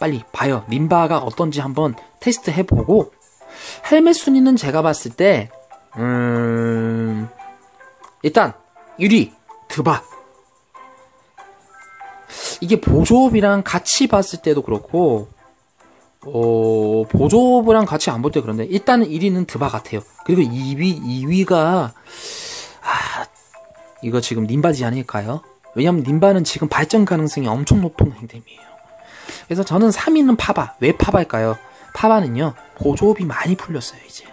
빨리 봐요. 림바가 어떤지 한번 테스트 해보고 헬멧 순위는 제가 봤을 때 음... 일단 1위 드바 이게 보조업이랑 같이 봤을 때도 그렇고 어, 보조업이랑 같이 안 볼 때 그런데 일단은 1위는 드바 같아요. 그리고 2위 2위가 아 이거 지금 림바지 아닐까요? 왜냐면 림바는 지금 발전 가능성이 엄청 높은 행템이에요. 그래서 저는 3위는 파바. 왜 파바일까요? 파바는요, 보조업이 많이 풀렸어요, 이제.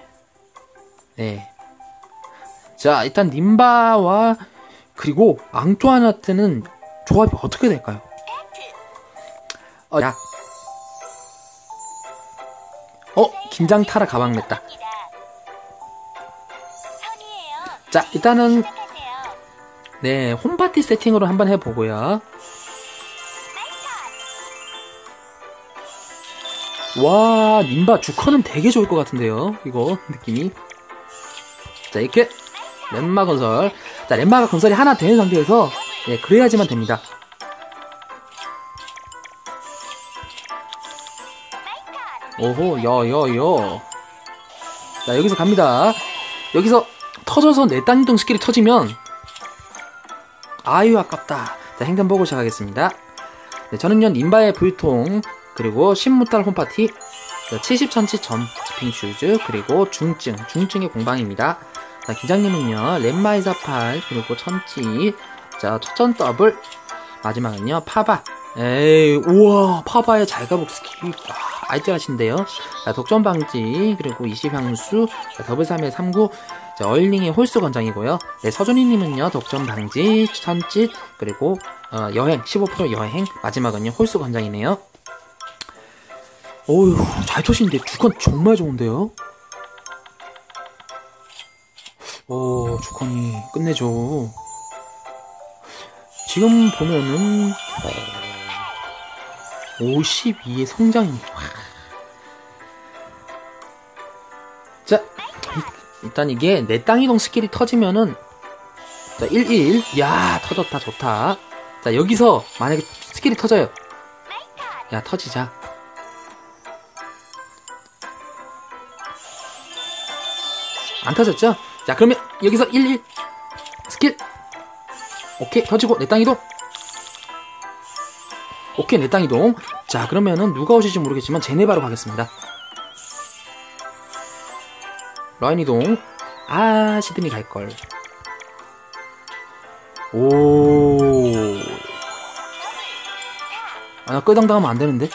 네. 자, 일단 님바와, 그리고 앙뚜아나트는 조합이 어떻게 될까요? 어, 야. 어, 긴장 타라 가방 냈다. 자, 일단은, 네, 홈파티 세팅으로 한번 해보고요. 와, 님바 주커는 되게 좋을 것 같은데요. 이거 느낌이. 자, 이렇게 렘마 건설. 자, 렘마가 건설이 하나 되는 상태에서 예, 그래야지만 됩니다. 오호, 여여여. 자, 여기서 갑니다. 여기서 터져서 내딴동 스킬이 터지면 아유 아깝다. 자, 행전 보고 시작하겠습니다. 네, 저는요 님바의 불통 그리고 신무탈 홈파티 70cm 점 스핑 슈즈 그리고 중증 중증의 공방입니다 자 기장님은요 렘마이사 팔 그리고 천지 자 첫전 더블 마지막은요 파바 에이 우와 파바의 잘가복 스킬 아, 알뜰하신데요 자 독점 방지 그리고 20향수 자, 더블 3의 39 자, 어일링의 홀수 권장이고요 네, 서준이님은요 독점 방지 천짓 그리고 어, 여행 15% 여행 마지막은요 홀수 권장이네요 어휴, 잘 터시는데 주컨 정말 좋은데요? 오, 주컨이 끝내죠. 지금 보면은, 52의 성장이. 자, 일단 이게 내 땅 이동 스킬이 터지면은, 자, 11. 야, 터졌다, 좋다. 자, 여기서 만약에 스킬이 터져요. 야, 터지자. 안 터졌죠? 자 그러면 여기서 1, 1 스킬 오케이 터지고 내 땅 이동 오케이 내 땅 이동 자 그러면은 누가 오실지 모르겠지만 제네바로 가겠습니다 라인 이동. 아 시드니 갈걸. 오. 아, 나 끌당당하면 안 되는데?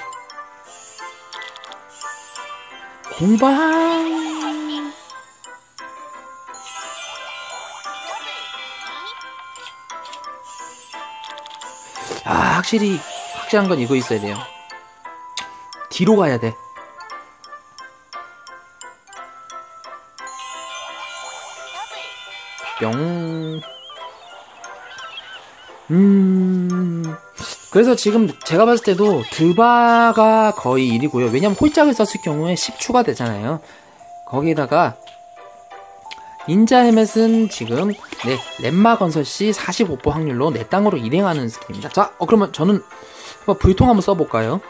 공방. 아, 확실히, 확실한 건 이거 있어야 돼요. 뒤로 가야 돼. 뿅. 음. 그래서 지금 제가 봤을 때도 드바가 거의 1이고요. 왜냐면 홀짝을 썼을 경우에 10 추가되잖아요. 거기에다가 닌자 헬멧은 지금 네 렘마 건설 시 45% 확률로 내 땅으로 일행하는 스킬입니다. 자, 어, 그러면 저는 불통 한번 써볼까요?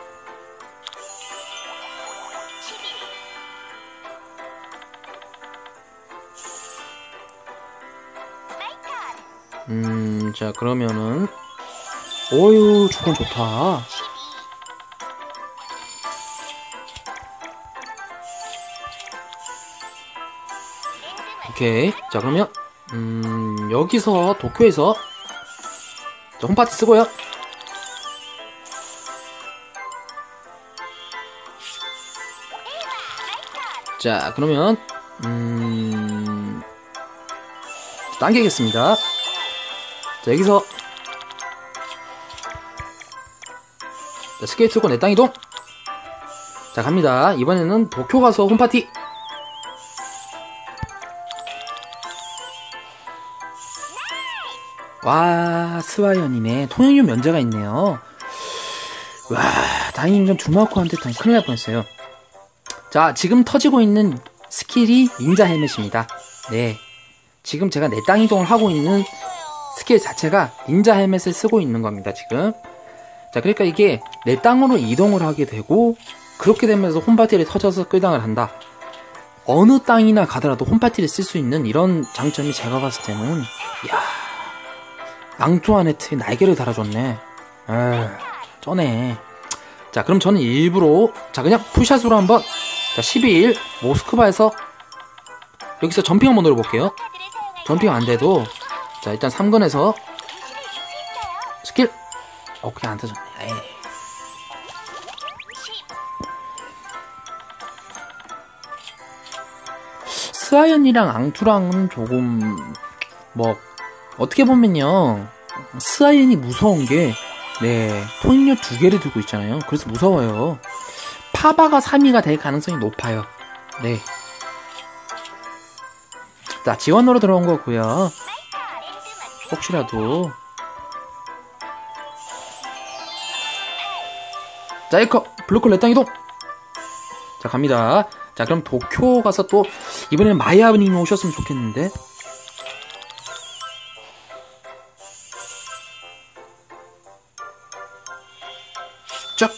음, 자 그러면은 어유 조건 좋다. 오케이. 자, 그러면, 음, 여기서, 도쿄에서, 자, 홈파티 쓰고요. 자, 그러면, 음, 당기겠습니다. 자, 여기서, 자, 스케이트 고 내땅 이동! 자, 갑니다. 이번에는 도쿄 가서 홈파티! 와, 스와이언이네. 통행료 면제가 있네요. 와, 다행히 좀 두마코한테 큰일 날 뻔했어요. 자, 지금 터지고 있는 스킬이 닌자 헬멧입니다. 네. 지금 제가 내 땅 이동을 하고 있는 스킬 자체가 닌자 헬멧을 쓰고 있는 겁니다, 지금. 자, 그러니까 이게 내 땅으로 이동을 하게 되고, 그렇게 되면서 홈파티를 터져서 끌당을 한다. 어느 땅이나 가더라도 홈파티를 쓸 수 있는 이런 장점이 제가 봤을 때는, 야 앙투아네트에 날개를 달아줬네. 에 쩌네. 자, 그럼 저는 일부러, 자, 그냥 풀샷으로 한번, 자, 12일, 모스크바에서, 여기서 점핑 한번 노려볼게요. 점핑 안 돼도, 자, 일단 3건에서, 스킬, 어, 그냥 안 터졌네. 에이. 스아연이랑 앙투랑은 조금, 뭐, 어떻게 보면요. 스아연이 무서운 게, 네, 토익력 두 개를 들고 있잖아요. 그래서 무서워요. 파바가 3위가 될 가능성이 높아요. 네. 자, 지원으로 들어온 거고요. 혹시라도. 자, 에커, 블루콜 레땅 이동! 자, 갑니다. 자, 그럼 도쿄 가서 또, 이번에는 마야님이 오셨으면 좋겠는데. 쫙!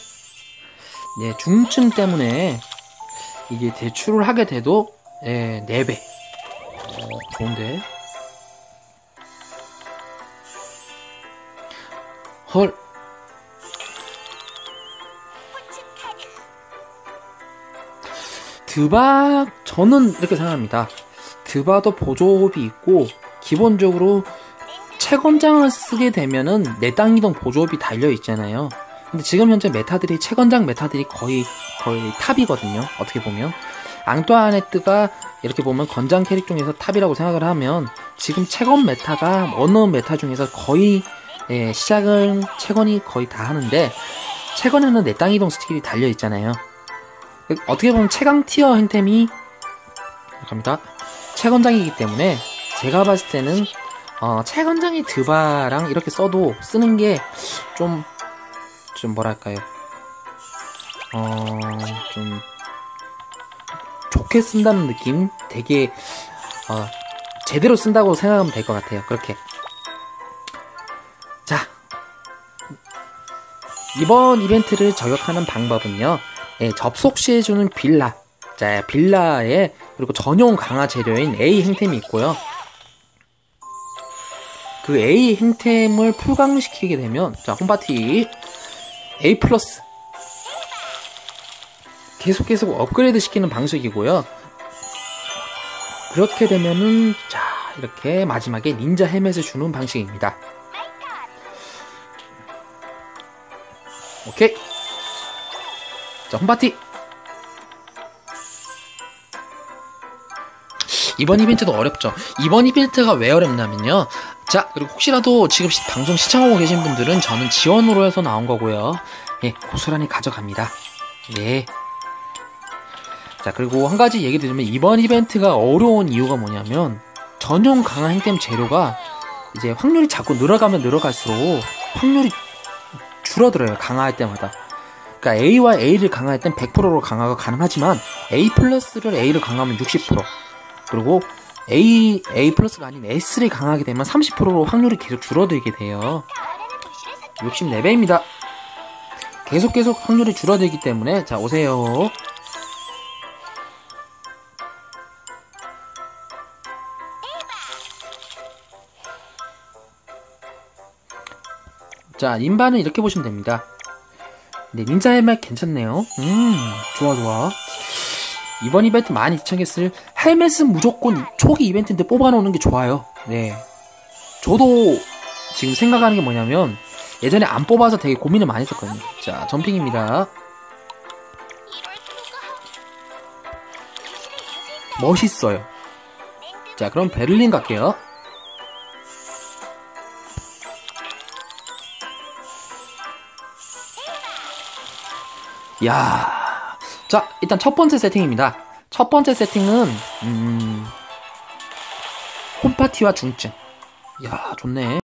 네, 중증 때문에 이게 대출을 하게 돼도, 예, 4배. 어, 좋은데. 헐. 드바 저는 이렇게 생각합니다. 드바도 보조업이 있고 기본적으로 채권장을 쓰게 되면은 내땅 이동 보조업이 달려 있잖아요. 근데 지금 현재 메타들이 채권장 메타들이 거의 거의 탑이거든요. 어떻게 보면 앙뚜아네트가 이렇게 보면 건장 캐릭 중에서 탑이라고 생각을 하면 지금 채권 메타가 어느 메타 중에서 거의 예, 시작은 채권이 거의 다 하는데 채권에는 내땅 이동 스킬이 달려 있잖아요. 어떻게 보면 최강 티어 행템이 갑니다. 채권장이기 때문에 제가 봤을 때는 어, 채권장이 드바랑 이렇게 써도 쓰는 게 좀좀 뭐랄까요? 어, 좀 좋게 쓴다는 느낌? 되게 어, 제대로 쓴다고 생각하면 될 것 같아요. 그렇게. 이번 이벤트를 저격하는 방법은요. 예, 접속 시에 주는 빌라. 자, 빌라에 그리고 전용 강화 재료인 A 행템이 있고요. 그 A 행템을 풀강시키게 되면 자, 홈파티 A 플러스 계속 계속 업그레이드 시키는 방식이고요. 그렇게 되면은 자, 이렇게 마지막에 닌자 헬멧을 주는 방식입니다. 오케이. 자, 홈파티. 이번 이벤트도 어렵죠. 이번 이벤트가 왜 어렵냐면요. 자, 그리고 혹시라도 지금 시, 방송 시청하고 계신 분들은 저는 지원으로 해서 나온 거고요. 예, 고스란히 가져갑니다. 네. 자, 그리고 한 가지 얘기 드리면 이번 이벤트가 어려운 이유가 뭐냐면 전용 강화 행템 재료가 이제 확률이 자꾸 늘어가면 늘어갈수록 확률이 줄어들어요. 강화할 때마다. 그러니까 A와 A를 강화할 땐 100%로 강화가 가능하지만 A 플러스를 A를 강화하면 60% 그리고 A, A 플러스가 아닌 S를 강하게 되면 30%로 확률이 계속 줄어들게 돼요. 64배입니다. 계속 계속 확률이 줄어들기 때문에 자 오세요. 자, 인바는 이렇게 보시면 됩니다. 네, 닌자 헬멧 괜찮네요. 음, 좋아, 좋아. 이번 이벤트 많이 시청했을 헬멧은 무조건 초기 이벤트인데 뽑아놓는 게 좋아요. 네. 저도 지금 생각하는 게 뭐냐면 예전에 안 뽑아서 되게 고민을 많이 했었거든요. 자, 점핑입니다. 멋있어요. 자, 그럼 베를린 갈게요. 야, 자 일단 첫 번째 세팅입니다. 첫 번째 세팅은 음, 홈파티와 중증. 야 좋네.